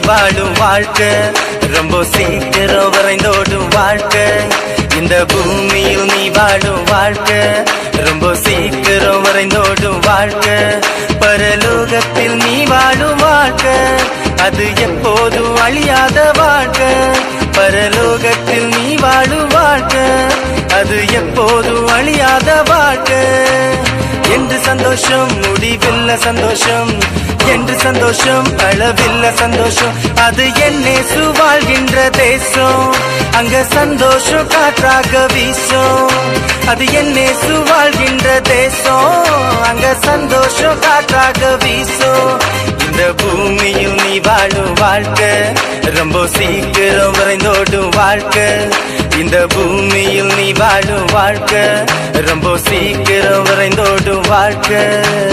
வாழும் வாழ்க்கை. ரொம்ப சீக்கிரம் வரைந்தோடும் வாழ்க்கை. இந்த பூமியில் நீ வாழும் வாழ்க்கை. ரொம்ப சீக்கிரம் வரைந்தோடும் வாழ்க்கை. பரலோகத்தில் நீ வாழும் வாழ்க்கை. அது எப்போதும் அழியாத வாழ்க்கை. பரலோகத்தில் நீ வாழும் வாழ்க்கை. அது எப்போதும் அழியாத வாழ்க்கை. என்று சந்தோஷம் முடிவில்ல சந்தோஷம். என்று சந்தோஷம் அளவில்ல சந்தோஷம். அது என்னே சுவாழ்கின்ற தேசம். அங்க சந்தோஷம் காற்றாக வீசும். அது என்னே சுவாழ்கின்ற தேசம். அங்க சந்தோஷம் காற்றாக வீசும். இந்த பூமியில் நீ வாழும் வாழ்க்கை ரொம்ப சீக்கிரம் விரைந்தோடும் வாழ்க்கை. இந்த பூமியில் நீ வாழும் வாழ்க்கை ரொம்ப சீக்கிரம் விரைந்தோடும் வாழ்க்கை.